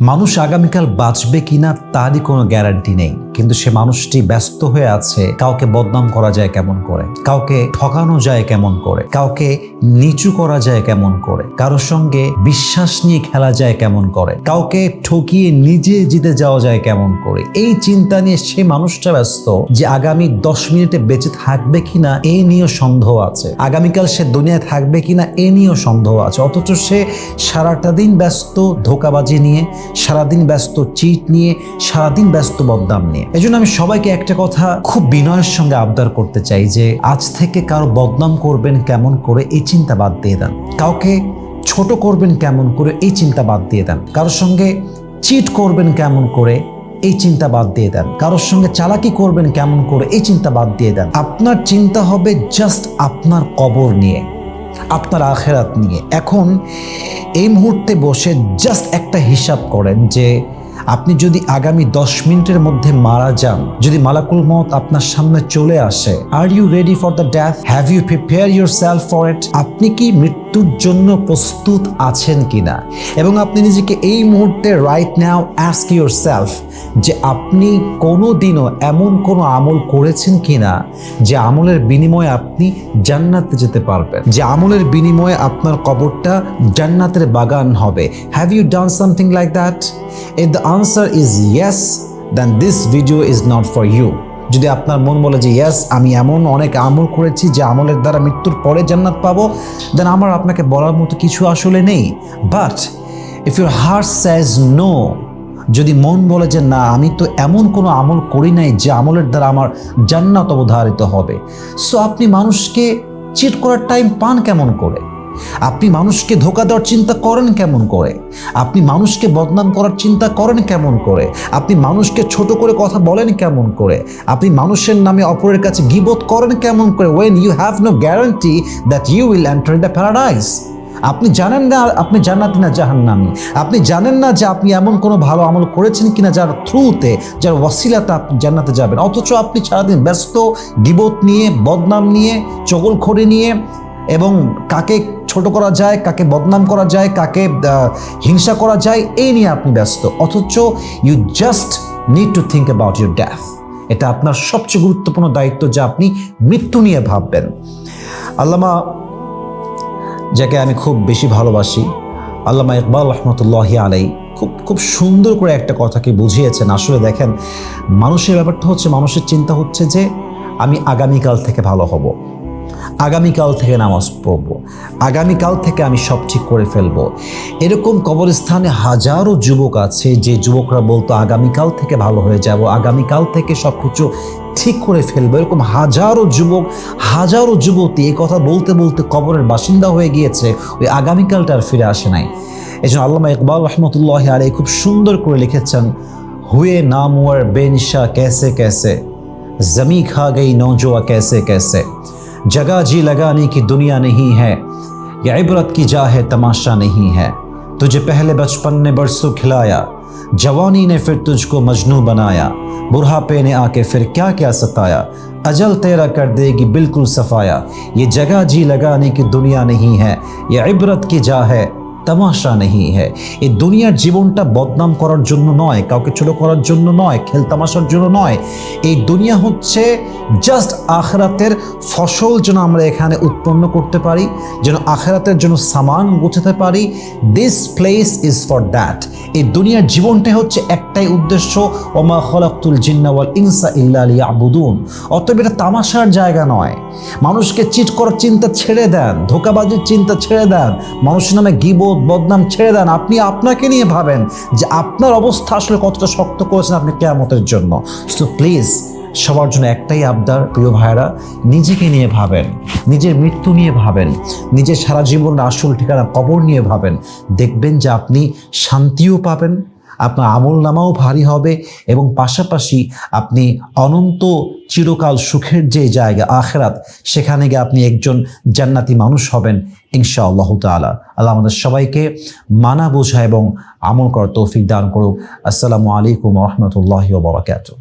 মানুষ আগামীকাল বাঁচবে কিনা তারই কোনো গ্যারান্টি নেই। কিন্তু সে মানুষটি ব্যস্ত হয়ে আছে, কাউকে বদনাম করা যায় কেমন করে? কাউকে ঠকানো যায় কেমন করে? কাউকে নিচু করা যায় কেমন করে? কারোর সঙ্গে বিশ্বাস নিয়ে খেলা যায় কেমন করে? কাউকে ঠকিয়ে নিজে জিতে যাওয়া যায় কেমন করে? এই চিন্তা নিয়ে সে মানুষটা ব্যস্ত যে আগামী দশ মিনিটে বেঁচে থাকবে কিনা, এ নিয়েও সন্দেহ আছে। আগামীকাল সে দুনিয়ায় থাকবে কিনা, এ নিয়েও সন্দেহ আছে। অথচ সে সারাটা দিন ব্যস্ত ধোকাবাজি নিয়ে, সারাদিন ব্যস্ত চিট নিয়ে, সারাদিন ব্যস্ত বদনাম নিয়ে। এই জন্য আমি সবাইকে একটা কথা খুব বিনয়ের সঙ্গে আবদার করতে চাই যে আজ থেকে কারও বদনাম করবেন কেমন করে এই চিন্তা বাদ দিয়ে দেন। কাউকে ছোট করবেন কেমন করে এই চিন্তা বাদ দিয়ে দেন। কারোর সঙ্গে চিট করবেন কেমন করে এই চিন্তা বাদ দিয়ে দেন। কারোর সঙ্গে চালাকি করবেন কেমন করে এই চিন্তা বাদ দিয়ে দেন। আপনার চিন্তা হবে জাস্ট আপনার কবর নিয়ে, আপনার আখেরাত নিয়ে। এখন এই মুহূর্তে বসে জাস্ট একটা হিসাব করেন যে আপনি যদি আগামী দশ মিনিটের মধ্যে মারা যান, যদি মালাকুল মত আপনার সামনে চলে আসে are you ready for the death have you prepare yourself for it আপনি কি মৃত্যুর জন্য প্রস্তুত আছেন কিনা? এবং আপনি নিজেকে এই মুহূর্তে right now ask yourself যে আপনি কোনো দিনও এমন কোনো আমল করেছেন কিনা যে আমলের বিনিময়ে আপনি জান্নাতে যেতে পারবেন? যে আমলের বিনিময়ে আপনার কবরটা জান্নাতের বাগান হবে। Have you done something like that if the answer is yes then this video is not for you যদি আপনার মন বলে যে ইয়েস আমি এমন অনেক আমল করেছি যে আমলের দ্বারা মৃত্যুর পরে জান্নাত পাবো দেন আমার আপনাকে বলার মতো কিছু আসলে নেই। But if your heart says no যদি মন বলে যে, না, আমি তো এমন কোনো আমল করি নাই যে আমলের দ্বারা আমার জান্নাত অবধারিত হবে সো আপনি মানুষকে চিট করার টাইম পান কেমন করে? আপনি মানুষকে ধোকা দেওয়ার চিন্তা করেন কেমন করে? আপনি মানুষকে বদনাম করার চিন্তা করেন কেমন করে? আপনি মানুষকে ছোট করে কথা বলেন কেমন করে? আপনি মানুষের নামে অপরের কাছে গিবোধ করেন কেমন করে? When you have no guarantee that you will enter the paradise আপনি জানেন না, আপনি জান্নাতি না জাহান জাহান্নামি। আপনি জানেন না যে আপনি এমন কোনো ভালো আমল করেছেন কিনা যার থ্রুতে যার ওয়াসিলাতে আপনি জান্নাতে যাবেন। অথচ আপনি সারাদিন ব্যস্ত, গিবত নিয়ে, বদনাম নিয়ে, চগলখড়ি নিয়ে এবং কাকে ছোট করা যায়, কাকে বদনাম করা যায়, কাকে হিংসা করা যায়, এই নিয়ে আপনি ব্যস্ত। অথচ you just need to think about your death এটা আপনার সবচেয়ে গুরুত্বপূর্ণ দায়িত্ব যা আপনি মৃত্যু নিয়ে ভাববেন। আল্লামা, যাকে আমি খুব বেশি ভালোবাসি, আল্লামা ইকবাল রহমতুল্লাহি আলাই খুব খুব সুন্দর করে একটা কথাকে বুঝিয়েছেন। আসলে দেখেন, মানুষের ব্যাপারটা হচ্ছে, মানুষের চিন্তা হচ্ছে যে, আমি আগামীকাল থেকে ভালো হব। আগামীকাল থেকে নামাজ পড়ব। আগামীকাল থেকে আমি সব ঠিক করে ফেলব। এরকম কবরস্থানে হাজারো যুবক আছে, যে যুবকরা বলতো, আগামীকাল থেকে ভালো হয়ে যাব, আগামীকাল থেকে সব কিছু ঠিক করে ফেলব। এরকম হাজারো যুবক, হাজারো যুবতী এই কথা বলতে বলতে কবরের বাসিন্দা হয়ে গিয়েছে, ওই আগামীকালটা আর ফিরে আসে নাই। এই জন্য আল্লামা ইকবাল রহমতুল্লাহ আলী খুব সুন্দর করে লিখেছেন, হুয়ে নামওয়ার বেনশা ক্যাসে ক্যাসে জমি খা গেই নৌজোয়া ক্যাসে ক্যাসে जगह जी लगाने की दुनिया नहीं है। या इबरत की जा है, तमाशा नहीं है। तुझे पहले बचपन ने बरसों खिलाया, जवानी ने फिर तुझको मजनू बनाया। बुढ़ापे ने आके फिर क्या क्या सताया, अजल तेरा कर देगी बिल्कुल सफाया। ये जगह जी लगाने की दुनिया नहीं है ये इबरत की जा है তামাশা নেই হ্যাঁ এই দুনিয়ার জীবনটা বদনাম করার জন্য নয়, কাউকে ছোট করার জন্য নয়, খেল তামাশার জন্য নয়। এই দুনিয়া হচ্ছে জাস্ট আখরাতের ফসল যেন আমরা এখানে উৎপন্ন করতে পারি, যেন আখরাতের জন্য সামান গোছাতে পারি। This place is for that এই দুনিয়ার জীবনটাই হচ্ছে একটাই উদ্দেশ্য, ওমা খলাকুল জিন্নাওয়াল ইনসা ইল্লা আবুদুন অতএব এটা তামাশার জায়গা নয়। মানুষকে চিট করার চিন্তা ছেড়ে দেন, ধোকাবাজির চিন্তা ছেড়ে দেন। মানুষের নামে গিবোধ বদনাম ছেড়ে দেন। আপনি আপনাকে নিয়ে ভাবেন যে আপনার অবস্থা আসলে কতটা শক্ত করেছেন আপনি কেয়ামতের জন্য। সো প্লিজ সবার জন্য একটাই আবদার, প্রিয় ভাইরা নিজেকে নিয়ে ভাবেন, নিজের মৃত্যু নিয়ে ভাবেন, নিজের সারা জীবনের আসল ঠিকানা, কবর নিয়ে ভাবেন। দেখবেন যে আপনি শান্তিও পাবেন আপনার আমল নামাও ভারী হবে এবং পাশাপাশি আপনি অনন্ত চিরকাল সুখের যে জায়গা, আখরাত, সেখানে গিয়ে আপনি একজন জান্নাতি মানুষ হবেন ইনশা আল্লাহ তালা আল্লাহ আমাদের সবাইকে মানা বোঝা এবং আমল করার তৌফিক দান করুক। আসসালামু আলাইকুম রহমতুল্লাহ বরাকাতুহ।